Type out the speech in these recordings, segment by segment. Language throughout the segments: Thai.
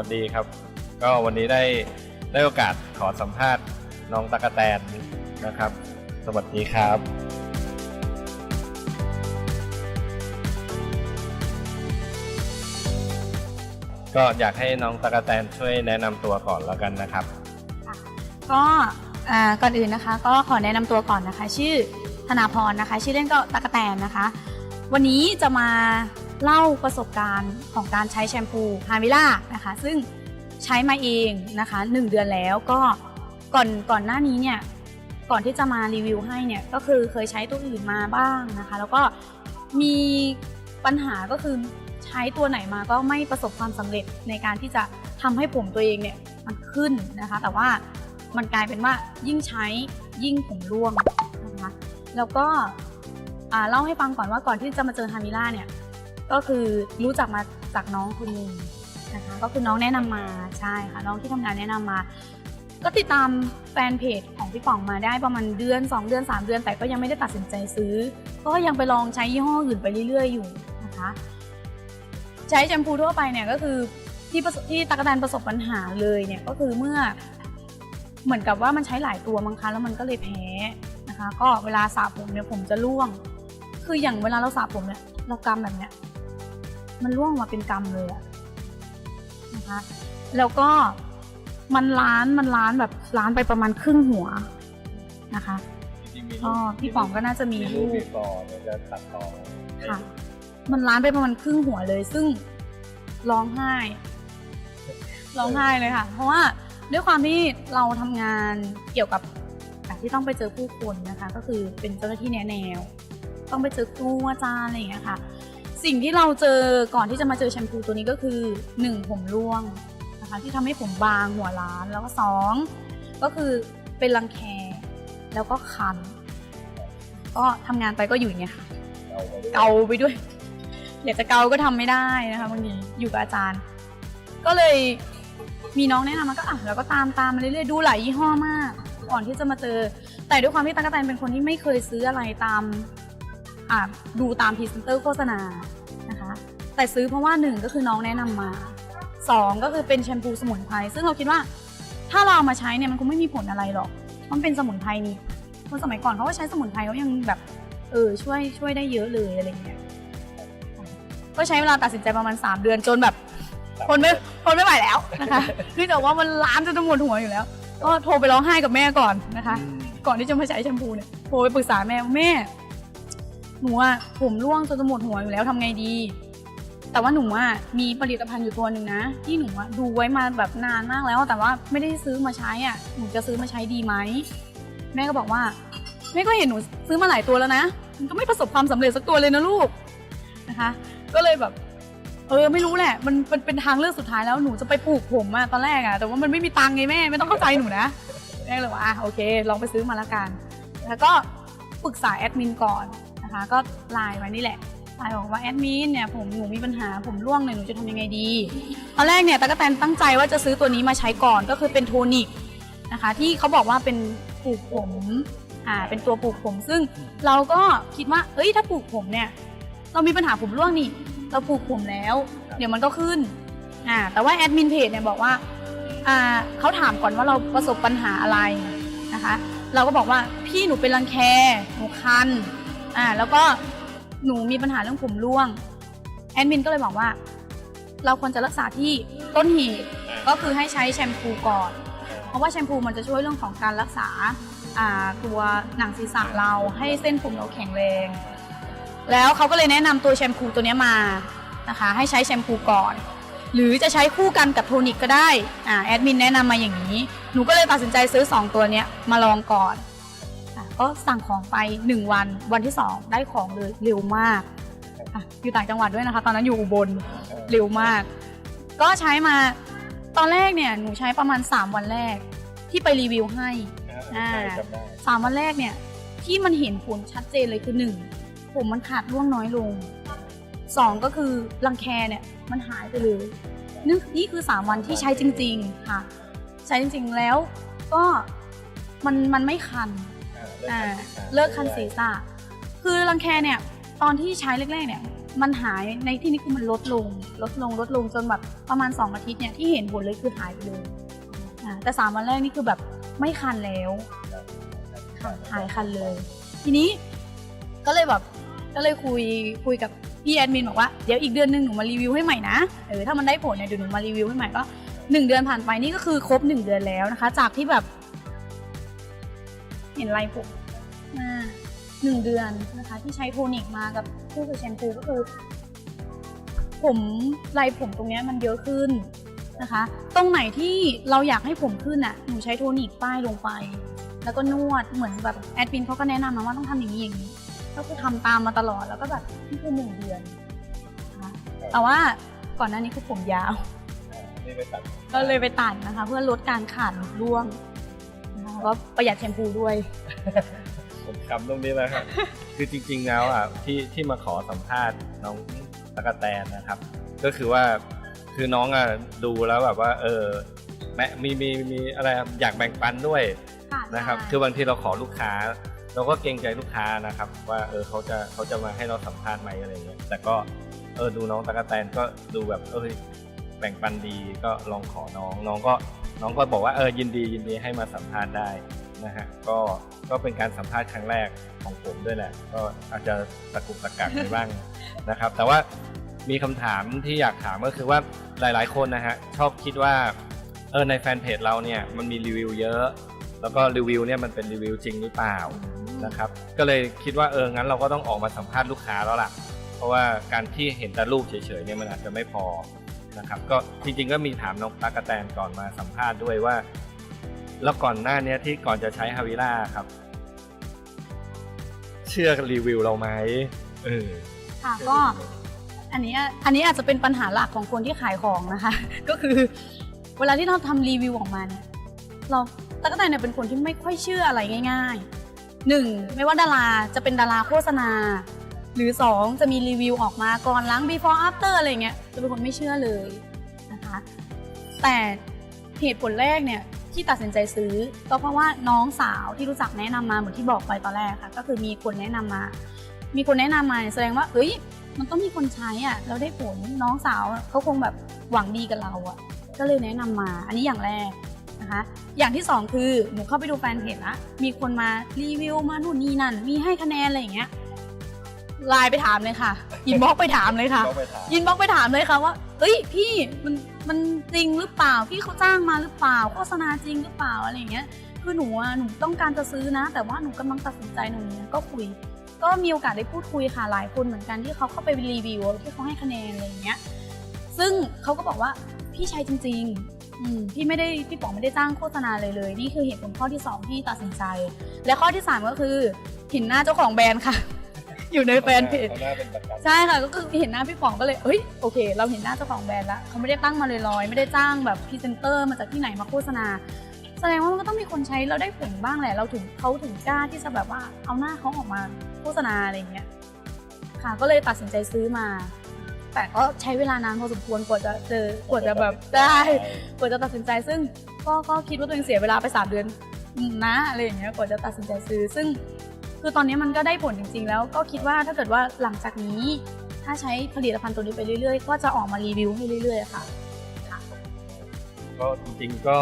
สวัสดีครับ ก็วันนี้ได้ได้โอกาสขอสัมภาษณ์น้องตะกะแตนนะครับ สวัสดีครับ ก็อยากให้น้องตะกะแตนช่วยแนะนำตัวก่อนแล้วกันนะครับ ก็อ่าก่อนอื่นนะคะ ก็ขอแนะนำตัวก่อนนะคะ ชื่อธนาพรนะคะ ชื่อเล่นก็ตะกะแตนนะคะ วันนี้จะมา เล่าประสบการณ์ของการใช้แชมพูฮามิล่านะคะ ซึ่งใช้มาเองนะคะ 1 เดือนแล้วก็ก่อนก่อนหน้านี้เนี่ยก่อนที่จะมารีวิวให้เนี่ยก็คือเคยใช้ตัวอื่นมาบ้างนะคะ แล้วก็มีปัญหาก็คือใช้ตัวไหนมาก็ไม่ประสบความสำเร็จในการที่จะทำให้ผมตัวเองเนี่ยมันขึ้นนะคะ แต่ว่ามันกลายเป็นว่ายิ่งใช้ยิ่งผมร่วงนะคะแล้วก็อ่าเล่าให้ฟังก่อนว่าก่อนที่จะมาเจอฮามิล่าเนี่ย ก็คือรู้จักมาจากน้องคนหนึ่งนะคะก็คือน้องแนะนำมาใช่ค่ะน้องที่ทำงานแนะนำมา ก็ติดตามแฟนเพจของพี่ป๋องมาได้ประมาณเดือน 2 เดือน 3 เดือนแต่ก็ยังไม่ได้ตัดสินใจซื้อ ก็ยังไปลองใช้ยี่ห้ออื่นไปเรื่อย ๆ อยู่นะคะใช้แชมพูทั่วไปเนี่ยก็คือที่ที่ตากแตนประสบปัญหาเลยเนี่ยก็คือเมื่อเหมือนกับว่ามันใช้หลายตัวมั้งแล้วมันก็เลยแพ้นะคะ ก็เวลาสระผมเนี่ยผมจะร่วง คืออย่างเวลาเราสระผมเนี่ยเรากำแบบเนี้ย มันร่วงมาเป็นกำเลยอะนะคะแล้วก็มันล้านมันล้านแบบล้านไปประมาณครึ่งหัวนะคะก็พี่ป๋องก็น่าจะมีรูปมีก่อนจะตัดต่อค่ะ มันล้านไปประมาณครึ่งหัวเลย ซึ่งร้องไห้ร้องไห้เลยค่ะ เพราะว่าด้วยความที่เราทำงานเกี่ยวกับการที่ต้องไปเจอผู้คนนะคะ ก็คือเป็นเจ้าหน้าที่แนะแนว ต้องไปเจอครูอาจารย์อะไรอย่างเงี้ยค่ะ สิ่งที่เราเจอก่อนที่จะมาเจอแชมพูตัวนี้ก็คือหนึ่งผมร่วงนะคะที่ทำให้ผมบางหัวล้านแล้วก็สองก็คือเป็นรังแค แล้วก็คัน ก็ทำงานไปก็อยู่อย่างเงี้ยค่ะเกาไปด้วยอยากจะเกาก็ทำไม่ได้นะคะบางทีอยู่กับอาจารย์ ก็เลยมีน้องแนะนำมาก็อะเราก็ตามตามมาเรื่อยๆดูหลายยี่ห้อมาก ก่อนที่จะมาเจอ แต่ด้วยความที่ตั๊กกะแตนเป็นคนที่ไม่เคยซื้ออะไรตาม ดูตามพรีเซนเตอร์โฆษณานะคะ แต่ซื้อเพราะว่าหนึ่งก็คือน้องแนะนำมาสองก็คือเป็นแชมพูสมุนไพรซึ่งเราคิดว่าถ้าเราเอามาใช้เนี่ยมันคงไม่มีผลอะไรหรอกเพราะมันเป็นสมุนไพรนี่คนสมัยก่อนเขาก็ใช้สมุนไพรเขายังแบบเออช่วยช่วยได้เยอะเลยอะไรเงี้ยก็ใช้เวลาตัดสินใจประมาณ 3 เดือนจนแบบทนไม่ทนไม่ไหวแล้วนะคะคือแต่ว่ามันล้านจนจะหมดหัวอยู่แล้ว ก็โทรไปร้องไห้กับแม่ก่อนนะคะ ก่อนที่จะมาใช้แชมพูเนี่ยโทรไปปรึกษาแม่ว่าแม่ หนูอะผมร่วงจนจะหมดหัวอยู่แล้วทำไงดี แต่ว่าหนูอะมีผลิตภัณฑ์อยู่ตัวหนึ่งนะ ที่หนูอะดูไว้มาแบบนานมากแล้ว แต่ว่าไม่ได้ซื้อมาใช้อะหนูจะซื้อมาใช้ดีไหมแม่ก็บอกว่าแม่ก็เห็นหนูซื้อมาหลายตัวแล้วนะมันก็ไม่ประสบความสำเร็จสักตัวเลยนะลูกนะคะ ก็เลยแบบเออไม่รู้แหละมันมันเป็นทางเลือกสุดท้ายแล้วหนูจะไปปลูกผมอะตอนแรกอะแต่ว่ามันไม่มีตังค์ไงแม่ไม่ต้องเข้าใจหนูนะแม่เลยว่าอะโอเค ลองไปซื้อมาละกัน แล้วก็ปรึกษาแอดมินก่อน นะคะ ก็ไลน์ไว้นี่แหละไลน์บอกว่าแอดมินเนี่ยผมหนูมีปัญหาผมร่วงเลยหนูจะทำยังไงดีตอนแรกเนี่ยตะกกะแตนตั้งใจว่าจะซื้อตัวนี้มาใช้ก่อนก็คือเป็นโทนิกนะคะที่เขาบอกว่าเป็นปลูกผมอ่าเป็นตัวปลูกผม ซึ่งเราก็คิดว่าเอ้ยถ้าปลูกผมเนี่ยเรามีปัญหาผมร่วงนี่เราปลูกผมแล้ว เดี๋ยวมันก็ขึ้นอ่าแต่ว่าแอดมินเพจเนี่ยบอกว่าอ่าเขาถามก่อนว่าเราประสบปัญหาอะไรนะคะ เราก็บอกว่าพี่หนูเป็นรังแคหนูคัน อ่าแล้วก็หนูมีปัญหาเรื่องผมร่วง แอดมินก็เลยบอกว่า เราควรจะรักษาที่ต้นเหตุก็คือให้ใช้แชมพูก่อน เพราะว่าแชมพูมันจะช่วยเรื่องของการรักษาอ่าตัวหนังศีรษะเราให้เส้นผมเราแข็งแรง แล้วเขาก็เลยแนะนำตัวแชมพูตัวนี้มานะคะให้ใช้แชมพูก่อน หรือจะใช้คู่กันกับโทนิกก็ได้อ่าแอดมินแนะนำมาอย่างนี้ หนูก็เลยตัดสินใจซื้อ 2 ตัวนี้มาลองก่อน ก็สั่งของไป 1 วัน วันที่ 2 ได้ของเลยเร็วมากอะอยู่ต่างจังหวัดด้วยนะคะ ตอนนั้นอยู่อุบลเร็วมาก ก็ใช้มาตอนแรกเนี่ยหนูใช้ประมาณ 3 วันแรกที่ไปรีวิวให้อ่าจำได้สามวันแรกเนี่ยที่มันเห็นผลชัดเจนเลยคือหนึ่งผมมันขาดร่วงน้อยลงสองก็คือรังแคเนี่ยมันหายไปเลยนี่นี่คือสามวันที่ใช้จริง ๆ ค่ะ ใช้จริงๆแล้วก็มันมันไม่คัน อ่าเลิกคันศีรษะคือรังแคเนี่ยตอนที่ใช้แรกๆเนี่ยมันหายในที่นี้คือมันลดลง ลดลงลดลงจนแบบประมาณ 2 อาทิตย์เนี่ยที่เห็นผลเลยคือหายไปเลยอ่าแต่ 3 วันแรกนี่คือแบบไม่คันแล้วค่ะหายคันเลย ทีนี้ก็เลยแบบก็เลยคุยคุยกับพี่แอดมินบอกว่าเดี๋ยวอีกเดือนหนึ่งหนูมารีวิวให้ใหม่นะเออถ้ามันได้ผลเนี่ยเดี๋ยวหนูมารีวิวให้ใหม่ก็หนึ่งเดือนผ่านไปนี่ก็คือครบหนึ่งเดือนแล้วนะคะ จากที่แบบ เห็นไรผมมาหนึ่งเดือนนะคะ ที่ใช้โทนิกมากับคู่กับแชมพูก็คือ ผมลายผมตรงเนี้ยมันเยอะขึ้นนะคะ ตรงไหนที่เราอยากให้ผมขึ้นอะหนูใช้โทนิกป้ายลงไป แล้วก็นวดเหมือนแบบแอดมินเขาก็แนะนำมาว่าต้องทำอย่างนี้อย่างนี้ก็คือทำตามมาตลอดแล้วก็แบบนี่คือหนึ่งเดือนนะคะแต่ว่าก่อนหน้านี้คือผมยาวนี่ไปตัดก็เลยไปตัดนะคะ เพื่อลดการขาดหลุดร่วงนะคะ แล้วก็ประหยัดแชมพูด้วย ผมคำตรงนี้แล้วครับ คือจริง ๆ แล้วอะที่ที่มาขอสัมภาษณ์น้องตะกะแตนนะครับ ก็คือว่าคือน้องอะดูแล้วแบบว่า เออแม่มีมีมีอะไรอะอยากแบ่งปันด้วยค่ะนะครับใช่คือบางทีเราขอลูกค้า เราก็เกรงใจลูกค้านะครับ ว่าเออเขาจะเขาจะมาให้เราสัมภาษณ์ไหมอะไรเงี้ยแต่ก็เออดูน้องตะกะแตนก็ดูแบบเออแบ่งปันดีก็ลองขอน้องน้องก็ น้องก็บอกว่าเออยินดียินดีให้มาสัมภาษณ์ได้นะฮะก็ก็เป็นการสัมภาษณ์ครั้งแรกของผมด้วยแหละ ก็อาจจะตะกุกตะกักไปบ้างนะครับ แต่ว่ามีคำถามที่อยากถามก็คือว่าหลาย ๆ คนนะฮะชอบคิดว่าเออในแฟนเพจเราเนี่ยมันมีรีวิวเยอะ แล้วก็รีวิวเนี่ยมันเป็นรีวิวจริงหรือเปล่านะครับก็เลยคิดว่าเอองั้นเราก็ต้องออกมาสัมภาษณ์ลูกค้าแล้วล่ะ เพราะว่าการที่เห็นแต่รูปเฉยๆเนี่ยมันอาจจะไม่พอ นะครับก็จริงๆก็มีถามน้องตากกะแตนก่อนมาสัมภาษณ์ด้วยว่า แล้วก่อนหน้าเนี้ยที่ก่อนจะใช้ฮาวิล่าครับ เชื่อรีวิวเราไหมเออค่ะก็ อันนี้อันนี้อาจจะเป็นปัญหาหลักของคนที่ขายของนะคะ ก็คือ เวลาที่เราทำรีวิวออกมาเนี่ยเราตะกกะแตนเนี่ยเป็นคนที่ไม่ค่อยเชื่ออะไรง่ายๆหนึ่งไม่ว่าดาราจะเป็นดาราโฆษณา หรือสองจะมีรีวิวออกมาก่อนหลัง before after อะไรเงี้ยจะเป็นคนไม่เชื่อเลยนะคะแต่เหตุผลแรกเนี่ยที่ตัดสินใจซื้อ ก็เพราะว่าน้องสาวที่รู้จักแนะนำมาเหมือนที่บอกไปตอนแรกค่ะ ก็คือมีคนแนะนำมา มีคนแนะนำมาเนี่ยแสดงว่าเอ้ยมันต้องมีคนใช้อะแล้วได้ผลน้องสาวเขาคงแบบหวังดีกับเราอะ ก็เลยแนะนำมา อันนี้อย่างแรกนะคะ อย่างที่สองคือหนูเข้าไปดูแฟนเพจละมีคนมารีวิวมานู่นนี่นั่น มีให้คะแนนอะไรอย่างเงี้ย ไลน์ไปถามเลยค่ะอินบ็อกไปถามเลยค่ะก็ไปถาม ยินบ็อกไปถามเลยค่ะว่าเอ้ยพี่มันมันจริงหรือเปล่าพี่เขาจ้างมาหรือเปล่าโฆษณาจริงหรือเปล่าอะไรอย่างเงี้ยคือหนูอะหนูต้องการจะซื้อนะ แต่ว่าหนูกำลังตัดสินใจหนูเนี่ยก็คุย ก็มีโอกาสได้พูดคุยค่ะหลายคนเหมือนกันที่เขาเข้าไปรีวิวที่เขาให้คะแนนอะไรอย่างเงี้ยซึ่งเขาก็บอกว่าพี่ใช้จริงๆอืมพี่ไม่ได้พี่ป๋องไม่ได้จ้างโฆษณาเลยเลย นี่คือเหตุผลข้อที่สองที่ตัดสินใจ และข้อที่สามก็คือเห็นหน้าเจ้าของแบรนด์ค่ะ อยู่ในแฟนเพจ ขาหน้าเป็นประกันใช่ค่ะก็คือเห็นหน้าพี่ป๋องก็เลยเฮ้ยโอเค เราเห็นหน้าเจ้าของแบรนด์แล้วเขาไม่ได้ตั้งมาลอยๆไม่ได้จ้างแบบพรีเซนเตอร์มาจากที่ไหนมาโฆษณา แสดงว่ามันก็ต้องมีคนใช้แล้วได้ผลบ้างแหละ เราถึงเขาถึงกล้าที่จะแบบว่าเอาหน้าเขาออกมาโฆษณาอะไรอย่างเงี้ยค่ะก็เลยตัดสินใจซื้อมา แต่ก็ใช้เวลานานพอสมควรกว่าจะเจอกว่าจะแบบได้ กว่าจะตัดสินใจซึ่งก็ก็คิดว่าตัวเองเสียเวลาไปสามเดือนนะอะไรอย่างเงี้ยกว่าจะตัดสินใจซื้อ ซึ่ง คือตอนนี้มันก็ได้ผลจริง ๆ แล้วก็คิดว่าถ้าเกิดว่าหลังจากนี้ ถ้าใช้ผลิตภัณฑ์ตัวนี้ไปเรื่อย ๆ ก็จะออกมารีวิวให้เรื่อยๆค่ะก็จริงๆก็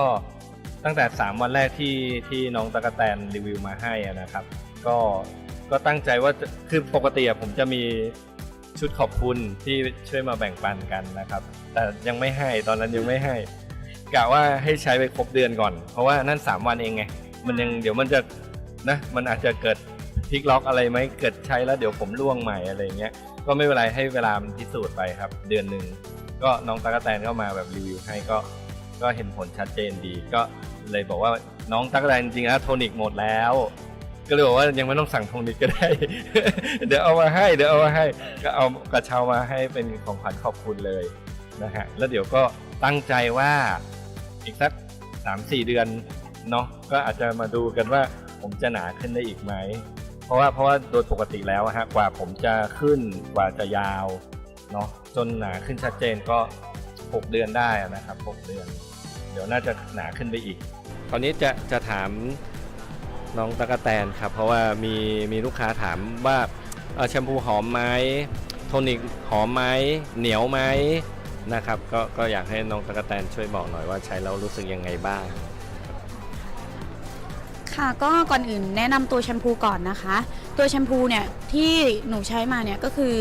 ตั้งแต่ 3 วันแรกที่ที่น้องตะกะแตนรีวิวมาให้นะครับ ก็ก็ตั้งใจว่าคือปกติผมจะมีชุดขอบคุณที่ช่วยมาแบ่งปันกันนะครับ แต่ยังไม่ให้ตอนนั้นยังไม่ให้กะว่าให้ใช้ไปครบเดือนก่อน เพราะว่านั่น 3 วันเองไง มันยังเดี๋ยวมันจะนะมันอาจจะเกิด พลิกล็อกอะไรไหมเกิดใช้แล้วเดี๋ยวผมร่วงใหม่อะไรเงี้ยก็ไม่เป็นไรให้เวลามันพิสูจน์ไปครับ เดือนหนึ่งก็น้องตะกแตนก็มาแบบรีวิวให้ก็ก็เห็นผลชัดเจนดี ก็เลยบอกว่าน้องตั๊กแตนจริงๆแล้วโทนิกหมดแล้ว ก็เลยบอกว่ายังไม่ต้องสั่งโทนิกก็ได้ เดี๋ยวเอามาให้เดี๋ยวเอามาให้ก็เอากระเช้ามาให้เป็นของขวัญขอบคุณเลยนะฮะแล้วเดี๋ยวก็ตั้งใจว่าอีกสักสามสี่เดือนเนาะก็อาจจะมาดูกันว่าผมจะหนาขึ้นได้อีกไหม เพราะว่าเพราะว่าโดยปกติแล้วฮะกว่าผมจะขึ้นกว่าจะยาวเนาะจนหนาขึ้นชัดเจนก็ 6 เดือนได้นะครับ6เดือน เดี๋ยวน่าจะหนาขึ้นไปอีก ตอนนี้จะจะถามน้องตะกะแตนครับ เพราะว่ามีมีลูกค้าถามว่าแชมพูหอมไหมโทนิกหอมไหมเหนียวไหมนะครับ ก็ก็อยากให้น้องตะกแตนช่วยบอกหน่อยว่าใช้แล้วรู้สึกยังไงบ้าง ค่ะก็ก่อนอื่นแนะนำตัวแชมพูก่อนนะคะ ตัวแชมพูเนี่ยที่หนูใช้มาเนี่ยก็คือ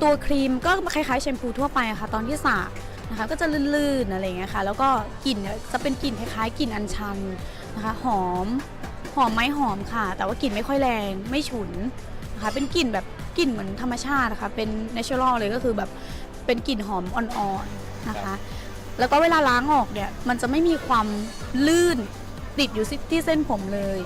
ตัวครีมก็คล้ายๆแชมพูทั่วไปอะค่ะ ตอนที่สระนะคะก็จะลื่นๆอะไรอย่างเงี้ยค่ะ แล้วก็กลิ่นเนี่ยจะเป็นกลิ่นคล้ายๆกลิ่นอัญชันนะคะ หอมหอมไหมหอมค่ะ แต่ว่ากลิ่นไม่ค่อยแรงไม่ฉุนนะคะเป็นกลิ่นแบบกลิ่นเหมือนธรรมชาตินะคะเป็น natural เลยก็คือแบบเป็นกลิ่นหอมอ่อนๆนะคะ แล้วก็เวลาล้างออกเนี่ยมันจะไม่มีความลื่น ติดอยู่ที่เส้นผมเลย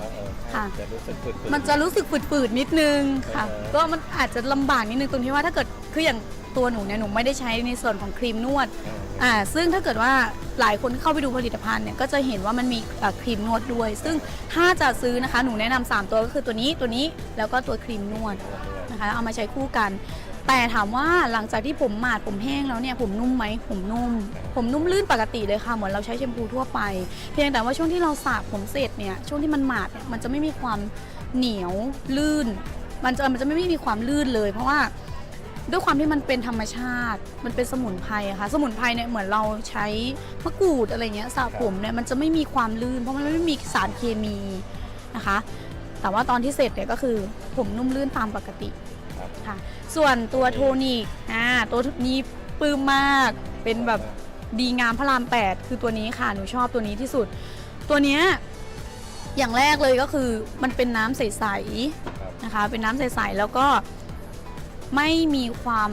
ค่ะ จะรู้สึกฝืดๆ มันจะรู้สึกฝืดๆนิดนึงค่ะ เออ ก็มันอาจจะลำบากนิดนึงตรงที่ว่าถ้าเกิดคืออย่างตัวหนูเนี่ยหนูไม่ได้ใช้ในส่วนของครีมนวดเอออ่าซึ่งถ้าเกิดว่าหลายคนที่เข้าไปดูผลิตภัณฑ์เนี่ยก็จะเห็นว่ามันมีเอ่อครีมนวดด้วย ซึ่งถ้าจะซื้อนะคะหนูแนะนำสามตัวก็คือตัวนี้ตัวนี้แล้วก็ตัวครีมนวดนะคะเอามาใช้คู่กัน แต่ถามว่าหลังจากที่ผมหมาดผมแห้งแล้วเนี่ยผมนุ่มไหมผมนุ่ม ผมนุ่มลื่นปกติเลยค่ะเหมือนเราใช้แชมพูทั่วไป เพียงแต่ว่าช่วงที่เราสระผมเสร็จเนี่ยช่วงที่มันหมาดเนี่ยมันจะไม่มีความเหนียวลื่น มันจะมันจะไม่มีความลื่นเลย เพราะว่าด้วยความที่มันเป็นธรรมชาติ มันเป็นสมุนไพรอะค่ะ สมุนไพรเนี่ยเหมือนเราใช้มะกรูดอะไรเงี้ยสระผมเนี่ยมันจะไม่มีความลื่น เพราะมันไม่มีสารเคมีนะคะ แต่ว่าตอนที่เสร็จเนี่ยก็คือผมนุ่มลื่นตามปกติ ครับค่ะ ส่วนตัวโทนิกอ่าตัวนี้ปลื้มมากเป็นแบบดีงามพระราม 8 คือตัวนี้ค่ะหนูชอบตัวนี้ที่สุด ตัวเนี้ยอย่างแรกเลยก็คือมันเป็นน้ำใสๆครับนะคะ เป็นน้ำใสๆแล้วก็ไม่มีความ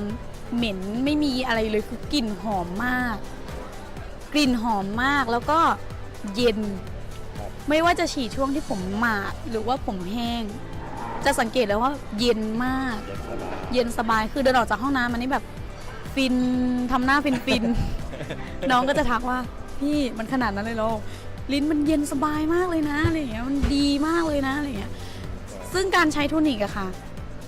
เหม็นไม่มีอะไรเลยคือกลิ่นหอมมาก กลิ่นหอมมากแล้วก็เย็นครับไม่ว่าจะฉีดช่วงที่ผมหมาดหรือว่าผมแห้ง จะสังเกตเลยว่าเย็นมากเย็นสบายเย็นสบายคือเดินออกจากห้องน้ำมันนี่แบบฟินทำหน้าฟินฟินๆ น้องก็จะทักว่า พี่มันขนาดนั้นเลยเหรอลิ้นมันเย็นสบายมากเลยนะอะไรอย่างเงี้ยมันดีมากเลยนะอะไรอย่างเงี้ยซึ่งการใช้โทนิกอะค่ะ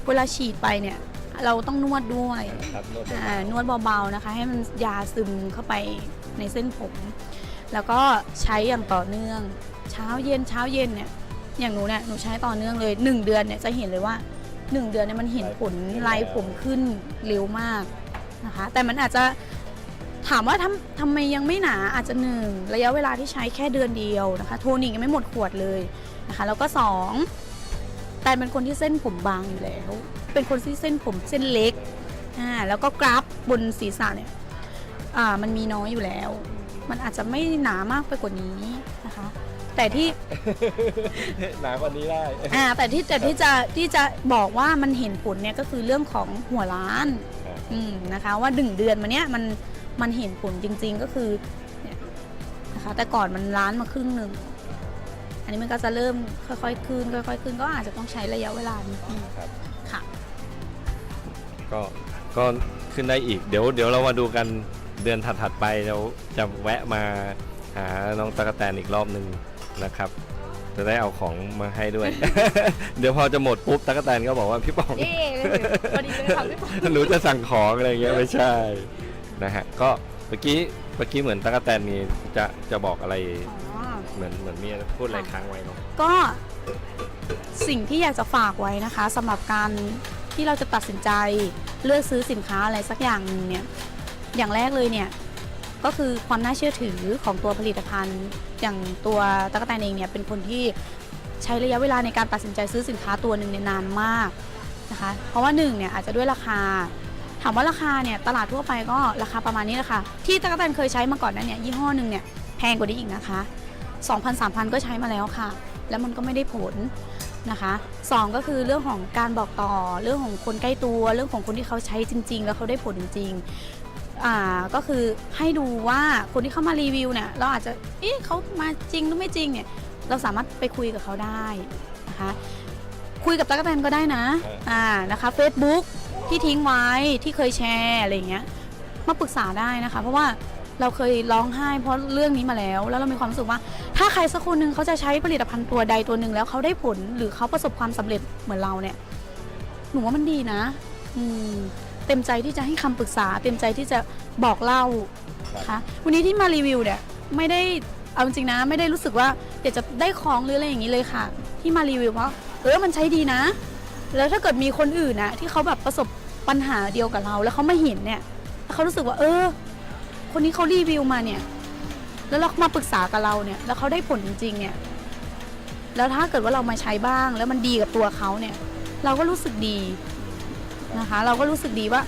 เวลาฉีดไปเนี่ย เราต้องนวดด้วยครับนวดอ่านวดเบาๆนะคะ ให้มันยาซึมเข้าไปในเส้นผม แล้วก็ใช้อย่างต่อเนื่อง เช้าเย็นเช้าเย็นเนี่ย อย่างหนูเนี่ยหนูใช้ต่อเนื่องเลย 1 เดือนเนี่ยจะเห็นเลยว่า 1 เดือนเนี่ยมันเห็นผลลายผมขึ้นเร็วมากนะคะ แต่มันอาจจะถามว่าทำทำไมยังไม่หนาอาจจะหนึ่งระยะเวลาที่ใช้แค่เดือนเดียวนะคะ โทนิกยังไม่หมดขวดเลยนะคะ แล้วก็สองแต่เป็นคนที่เส้นผมบางอยู่แล้ว เป็นคนที่เส้นผมเส้นเล็กอ่าแล้วก็กราฟบนศีรษะเนี่ยอ่ามันมีน้อยอยู่แล้ว มันอาจจะไม่หนามากไปกว่านี้นะคะ แต่ที่ หนากว่านี้ได้ อ่าแต่ที่แต่ที่จะที่จะบอกว่ามันเห็นผลเนี่ยก็คือเรื่องของหัวล้านครับ อืมนะคะ ว่าหนึ่งเดือนมาเนี้ยมันมันเห็นผลจริง ๆก็คือเนี่ยนะคะ แต่ก่อนมันล้านมาครึ่งหนึ่งอันนี้มันก็จะเริ่มค่อยๆขึ้นค่อยๆขึ้นก็อาจจะต้องใช้ระยะเวลานิดนึงครับ ค่ะ ก็ก็ขึ้นได้อีกเดี๋ยวเดี๋ยวเรามาดูกันเดือนถัดๆไปเราจะแวะมาหาน้องตะกแตนอีกรอบหนึ่ง นะครับ จะได้เอาของมาให้ด้วย เดี๋ยวพอจะหมดปุ๊บตะกแตนก็บอกว่าพี่ป๋อง เย้พอดีเลยค่ะพี่ปอหนูจะสั่งของอะไรเงี้ยไม่ใช่นะฮะก็เมื่อกี้เมื่อกี้เหมือนตะกแตนมีจะจะบอกอะไรอ๋อ เหมือนเหมือนมีพูดอะไรค้างไว้เนาะก็สิ่งที่อยากจะฝากไว้นะคะสำหรับการที่เราจะตัดสินใจเลือกซื้อสินค้าอะไรสักอย่างหนึ่งเนี่ยอย่างแรกเลยเนี่ย ก็คือความน่าเชื่อถือของตัวผลิตภัณฑ์ อย่างตัวตะกแตนเองเนี่ยเป็นคนที่ใช้ระยะเวลาในการตัดสินใจซื้อสินค้าตัวหนึ่งเนี่ยนานมากนะคะเพราะว่าหนึ่งเนี่ยอาจจะด้วยราคา ถามว่าราคาเนี่ยตลาดทั่วไปก็ราคาประมาณนี้แหละค่ะที่ตะกแตนเคยใช้มาก่อนนั้นเนี่ยยี่ห้อหนึ่งเนี่ยแพงกว่านี้อีกนะคะ 2,000 3,000 ก็ใช้มาแล้วค่ะ แล้วมันก็ไม่ได้ผลนะคะสองก็คือเรื่องของการบอกต่อเรื่องของคนใกล้ตัว เรื่องของคนที่เขาใช้จริง ๆ แล้วเขาได้ผลจริง อ่าก็คือให้ดูว่าคนที่เข้ามารีวิวเนี่ยเราอาจจะเอ๊ะเขามาจริงหรือไม่จริงเนี่ยเราสามารถไปคุยกับเขาได้นะคะคุยกับตั๊กแตนก็ได้นะอ่านะคะ Facebook ที่ทิ้งไว้ที่เคยแชร์อะไรอย่างเงี้ยมาปรึกษาได้นะคะ เพราะว่าเราเคยร้องไห้เพราะเรื่องนี้มาแล้ว แล้วเรามีความรู้สึกว่า ถ้าใครสักคนหนึ่งเขาจะใช้ผลิตภัณฑ์ตัวใดตัวหนึ่งแล้วเขาได้ผลหรือเขาประสบความสำเร็จเหมือนเราเนี่ย หนูว่ามันดีนะ อืม เต็มใจที่จะให้คำปรึกษา เต็มใจที่จะบอกเล่านะคะวันนี้ที่มารีวิวเนี่ยไม่ได้เอาจริงๆนะ ไม่ได้รู้สึกว่าอยากจะได้ของหรืออะไรอย่างนี้เลยค่ะ ที่มารีวิวเพราะเออมันใช้ดีนะ แล้วถ้าเกิดมีคนอื่นนะที่เขาแบบประสบปัญหาเดียวกับเรา แล้วเขามาเห็นเนี่ยเขารู้สึกว่า เออ คนนี้เขารีวิวมาเนี่ย แล้วเรามาปรึกษากับเราเนี่ย แล้วเขาได้ผลจริง ๆ เนี่ย แล้วถ้าเกิดว่าเรามาใช้บ้าง แล้วมันดีกับตัวเขาเนี่ย เราก็รู้สึกดี นะคะ เราก็รู้สึกดีว่า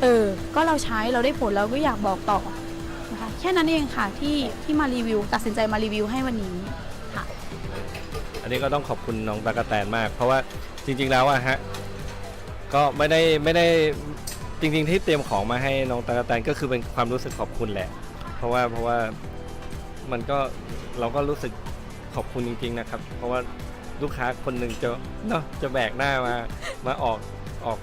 เออ ก็เราใช้เราได้ผลเราก็อยากบอกต่อนะคะแค่นั้นเองค่ะที่ที่มารีวิว ตัดสินใจมารีวิวให้วันนี้ค่ะ อันนี้ก็ต้องขอบคุณน้องตากแตนมาก เพราะว่าจริง ๆแล้วอะฮะก็ไม่ได้ไม่ได้จริง ๆ ที่เตรียมของมาให้น้องตากแตนก็คือเป็นความรู้สึกขอบคุณแหละ เพราะว่าเพราะว่ามันก็เราก็รู้สึกขอบคุณจริง ๆ นะครับ เพราะว่าลูกค้าคนหนึ่งจะเนาะจะแบกหน้ามามาออกออก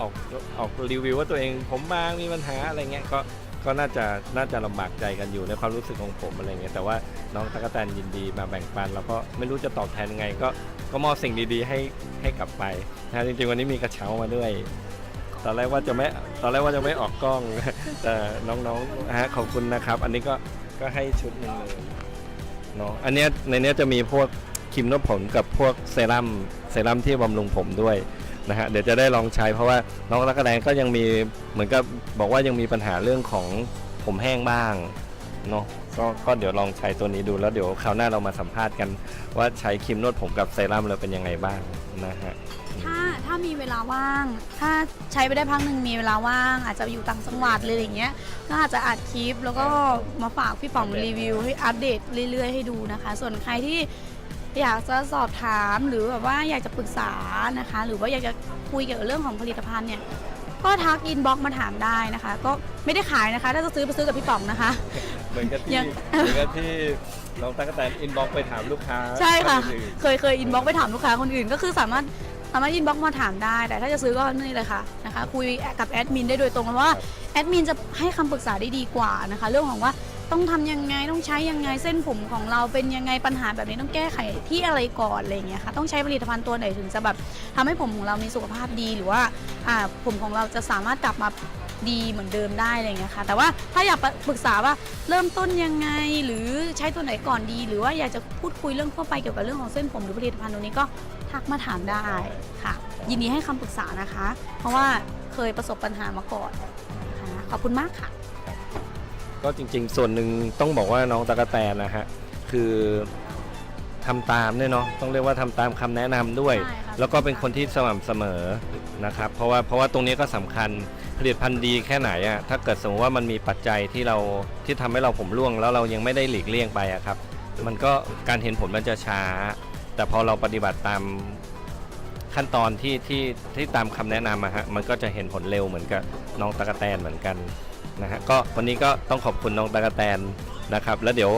ออกออกรีวิวว่าตัวเองผมบางมีปัญหาอะไรเงี้ยก็ก็น่าจะน่าจะลำบากใจกันอยู่ในความรู้สึกของผมอะไรเงี้ยแต่ว่าน้องตากแตนยินดีมาแบ่งปัน แล้วก็ไม่รู้จะตอบแทนยังไง ก็ก็มอบสิ่งดีๆให้ให้กลับไปนะจริงๆวันนี้มีกระเช้ามาด้วย ตอนแรกว่าจะไม่ตอนแรกว่าจะไม่ออกกล้อง แต่น้องๆนะฮะขอบคุณนะครับ อันนี้ก็ก็ให้ชุดหนึงเลยเนาะอันเนี้ยในเนี้ยจะมีพวกครีมนวดผมกับพวกเซรั่มเซรั่มที่บำรุงผมด้วย นะฮะเดี๋ยวจะได้ลองใช้เพราะว่าน้องรักกระแดงก็ยังมีเหมือนกับบอกว่ายังมีปัญหาเรื่องของผมแห้งบ้างเนาะก็ก็เดี๋ยวลองใช้ตัวนี้ดูแล้วเดี๋ยวคราวหน้าเรามาสัมภาษณ์กัน ว่าใช้ครีมนวดผมกับเซรั่มแล้วเป็นยังไงบ้างนะฮะถ้าถ้ามีเวลาว่าง ถ้าใช้ไปได้พักหนึ่งมีเวลาว่าง อาจจะอยู่ต่างจังหวัดเลยอย่างเงี้ย ก็อาจจะอัดคลิปแล้วก็มาฝากพี่ป๋องรีวิวให้อัปเดตเรื่อยๆให้ดูนะคะ ส่วนใครที่ อยากจะสอบถามหรือแบบว่าอยากจะปรึกษานะคะ หรือว่าอยากจะคุยเกี่ยวกับเรื่องของผลิตภัณฑ์เนี่ยก็ทักอินบ็อกมาถามได้นะคะ ก็ไม่ได้ขายนะคะ ถ้าจะซื้อไปซื้อกับพี่ป๋องนะคะ เหมือนกับที่ยัง เหมือนกับที่น้องตั๊กแตนอินบ็อกไปถามลูกค้าใช่ค่ะ นอื่นเคยเคยอินบ็อกไปถามลูกค้าคนอื่น ก็คือสามารถสามารถอินบ็อกมาถามได้ แต่ถ้าจะซื้อก็นี่เลยค่ะนะคะ คุยกับแอดมินได้โดยตรงเพราะว่าแอดมินจะให้คำปรึกษาได้ดีกว่านะคะ เรื่องของว่า ต้องทำยังไงต้องใช้ยังไงเส้นผมของเราเป็นยังไงปัญหาแบบนี้ต้องแก้ไขที่อะไรก่อนอะไรอย่างเงี้ยค่ะต้องใช้ผลิตภัณฑ์ตัวไหนถึงจะแบบทำให้ผมของเรามีสุขภาพดีหรือว่าอ่าผมของเราจะสามารถกลับมาดีเหมือนเดิมได้อะไรอย่างเงี้ยค่ะแต่ว่าถ้าอยากปรึกษาว่าเริ่มต้นยังไงหรือใช้ตัวไหนก่อนดี หรือว่าอยากจะพูดคุยเรื่องทั่วไปเกี่ยวกับเรื่องของเส้นผมหรือผลิตภัณฑ์ตัวนี้ก็ทักมาถามได้ค่ะ ยินดีให้คำปรึกษานะคะ เพราะว่าเคยประสบปัญหามาก่อนนะคะขอบคุณมากค่ะ ก็จริงๆ ส่วนหนึ่งต้องบอกว่าน้องตะกะแตนนะฮะคือทำตามเนี่ยเนาะต้องเรียกว่าทำตามคำแนะนำด้วย ใช่ค่ะ แล้วก็เป็นคนที่สม่ำเสมอนะครับ เพราะว่าเพราะว่าตรงนี้ก็สำคัญผลิตภัณฑ์ดีแค่ไหนอะถ้าเกิดสมมติว่ามันมีปัจจัยที่เราที่ทำให้เราผมร่วง แล้วเรายังไม่ได้หลีกเลี่ยงไปอะครับ มันก็การเห็นผลมันจะช้า แต่พอเราปฏิบัติตามขั้นตอนที่ที่ที่ตามคำแนะนำอะฮะมันก็จะเห็นผลเร็วเหมือนกับน้องตะกะแตนเหมือนกัน นะฮะก็วันนี้ก็ต้องขอบคุณน้องตะกะแตนนะครับ แล้วเดี๋ยว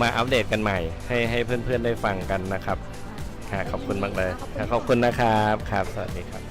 มาอัปเดตกันใหม่ ให้ให้เพื่อนๆได้ฟังกันนะครับค่ะขอบคุณมากเลยค่ะขอบคุณนะครับครับสวัสดีครับ